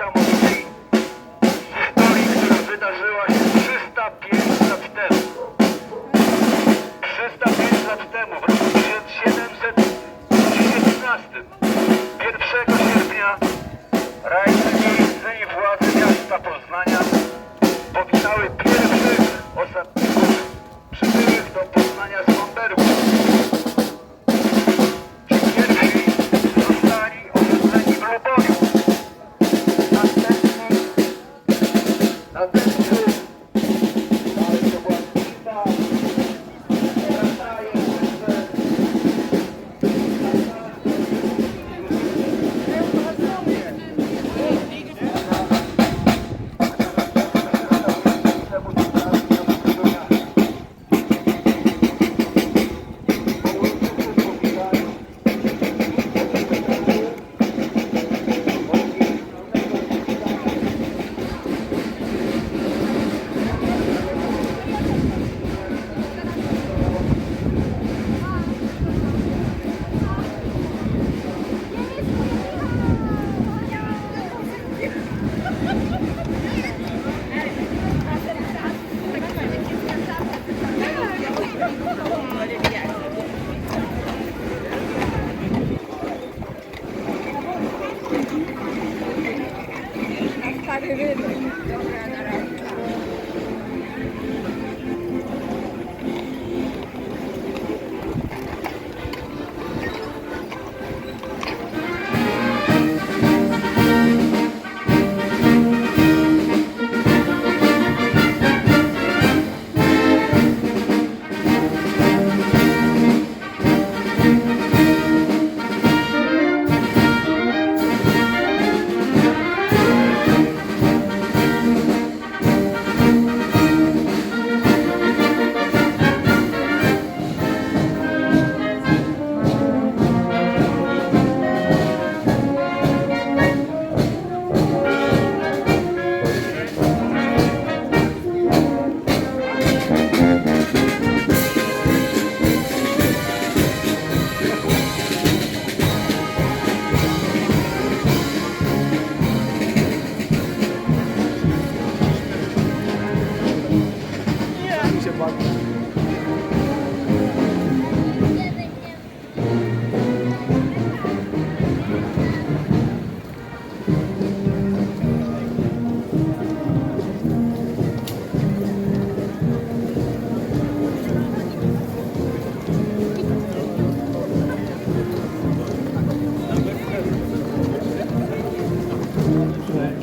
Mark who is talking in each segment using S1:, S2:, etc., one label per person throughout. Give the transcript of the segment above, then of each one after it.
S1: niesamowitej historii, która wydarzyła się 305 lat temu. 305 lat temu, w roku 1719, 1 sierpnia, rajce
S2: Gracias.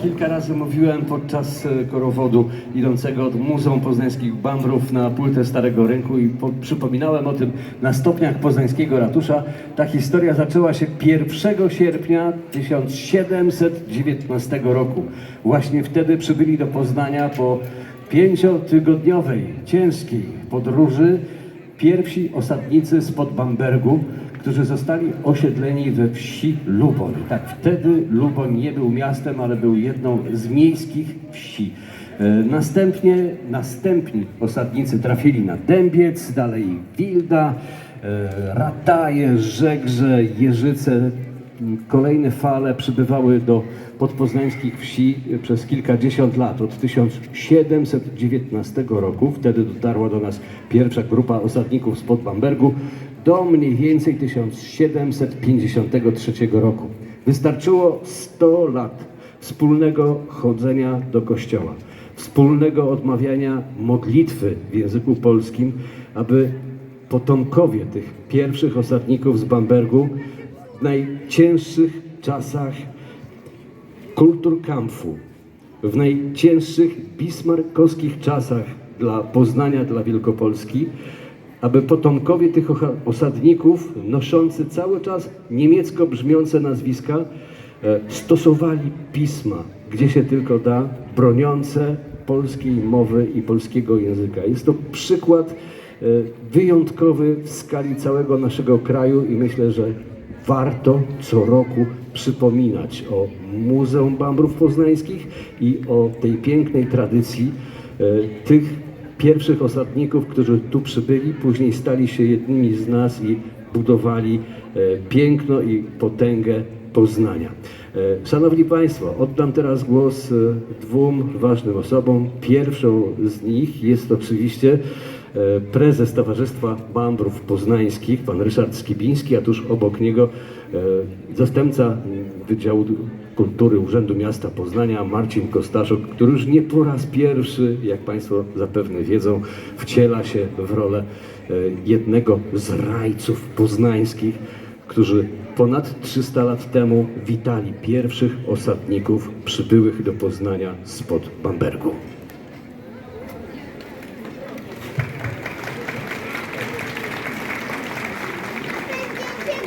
S3: Kilka razy mówiłem podczas e, korowodu idącego od Muzeum Poznańskich Bambrów na pultę Starego Rynku i po, przypominałem o tym na stopniach poznańskiego ratusza. Ta historia zaczęła się 1 sierpnia 1719 roku. Właśnie wtedy przybyli do Poznania po pięciotygodniowej, ciężkiej podróży pierwsi osadnicy spod Bambergu, którzy zostali osiedleni we wsi Luboń. Tak, wtedy Luboń nie był miastem, ale był jedną z miejskich wsi. E, Następnie następni osadnicy trafili na Dębiec, dalej Wilda, e, Rataje, Żegrze, Jeżyce. Kolejne fale przybywały do podpoznańskich wsi przez kilkadziesiąt lat. Od 1719 roku, wtedy dotarła do nas pierwsza grupa osadników spod Bambergu, do mniej więcej 1753 roku. Wystarczyło 100 lat wspólnego chodzenia do kościoła, wspólnego odmawiania modlitwy w języku polskim, aby potomkowie tych pierwszych osadników z Bambergu w najcięższych czasach kulturkampfu, w najcięższych bismarckowskich czasach dla Poznania, dla Wielkopolski, aby potomkowie tych osadników, noszący cały czas niemiecko brzmiące nazwiska, e, stosowali pisma, gdzie się tylko da, broniące polskiej mowy i polskiego języka. Jest to przykład e, wyjątkowy w skali całego naszego kraju i myślę, że warto co roku przypominać o Muzeum Bambrów Poznańskich i o tej pięknej tradycji e, tych pierwszych osadników, którzy tu przybyli, później stali się jednymi z nas i budowali e, piękno i potęgę Poznania. E, Szanowni Państwo, oddam teraz głos e, dwóm ważnym osobom. Pierwszą z nich jest oczywiście prezes Towarzystwa Bambrów Poznańskich, pan Ryszard Skibiński, a tuż obok niego zastępca Wydziału Kultury Urzędu Miasta Poznania Marcin Kostaszuk, który już nie po raz pierwszy, jak Państwo zapewne wiedzą, wciela się w rolę e, jednego z rajców poznańskich, którzy ponad 300 lat temu witali pierwszych osadników przybyłych do Poznania spod Bambergu.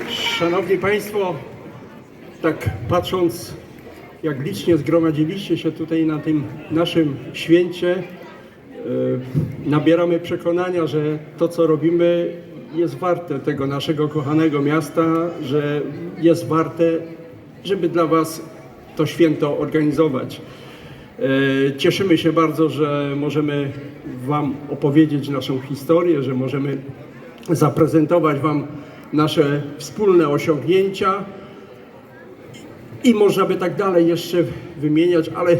S4: Szanowni Państwo, tak patrząc, jak licznie zgromadziliście się tutaj na tym naszym święcie, e, nabieramy przekonania, że to, co robimy, jest warte tego naszego kochanego miasta, że jest warte, żeby dla Was to święto organizować. E, Cieszymy się bardzo, że możemy Wam opowiedzieć naszą historię, że możemy zaprezentować Wam nasze wspólne osiągnięcia i można by tak dalej jeszcze wymieniać, ale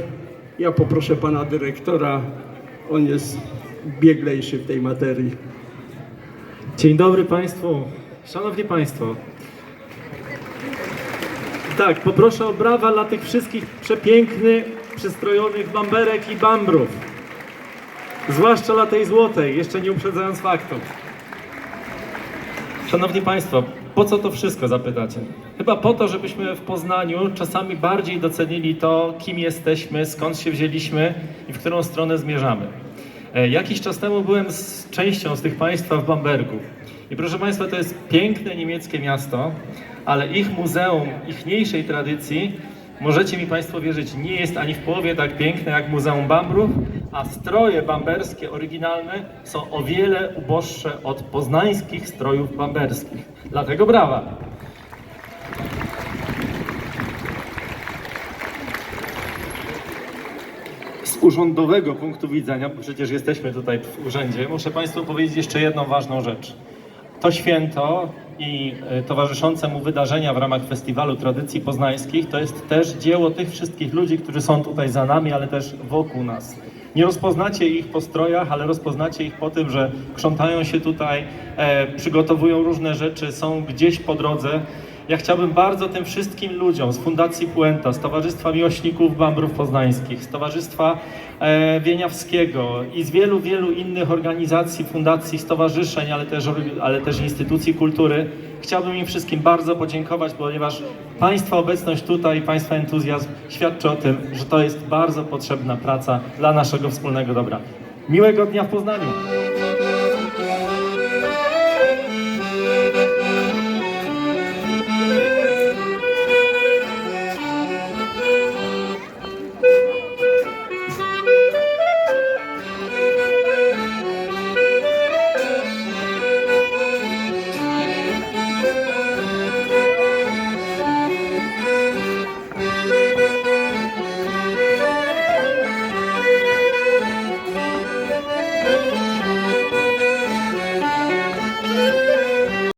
S4: ja poproszę Pana Dyrektora, on jest bieglejszy w tej materii.
S5: Dzień dobry Państwu. Szanowni Państwo. Tak, poproszę o brawa dla tych wszystkich przepięknych, przystrojonych bamberek i bambrów. Zwłaszcza dla tej złotej, jeszcze nie uprzedzając faktów. Szanowni Państwo, po co to wszystko zapytacie? Chyba po to, żebyśmy w Poznaniu czasami bardziej docenili to, kim jesteśmy, skąd się wzięliśmy i w którą stronę zmierzamy. E, Jakiś czas temu byłem z częścią z tych państwa w Bambergu. I proszę Państwa, to jest piękne niemieckie miasto, ale ich muzeum ichniejszej tradycji, możecie mi Państwo wierzyć, nie jest ani w połowie tak piękne jak Muzeum Bambrów, a stroje bamberskie, oryginalne, są o wiele uboższe od poznańskich strojów bamberskich. Dlatego brawa! z urzędowego punktu widzenia, bo przecież jesteśmy tutaj w urzędzie, muszę Państwu powiedzieć jeszcze jedną ważną rzecz. To święto i e, towarzyszące mu wydarzenia w ramach Festiwalu Tradycji Poznańskich to jest też dzieło tych wszystkich ludzi, którzy są tutaj za nami, ale też wokół nas. Nie rozpoznacie ich po strojach, ale rozpoznacie ich po tym, że krzątają się tutaj, e, przygotowują różne rzeczy, są gdzieś po drodze. Ja chciałbym bardzo tym wszystkim ludziom z Fundacji Puenta, z Towarzystwa Miłośników Bambrów Poznańskich, z Towarzystwa e, Wieniawskiego i z wielu, wielu innych organizacji, fundacji, stowarzyszeń, ale też, ale też instytucji kultury, chciałbym im wszystkim bardzo podziękować, ponieważ Państwa obecność tutaj, Państwa entuzjazm świadczy o tym, że to jest bardzo potrzebna praca dla naszego wspólnego dobra. Miłego dnia w Poznaniu!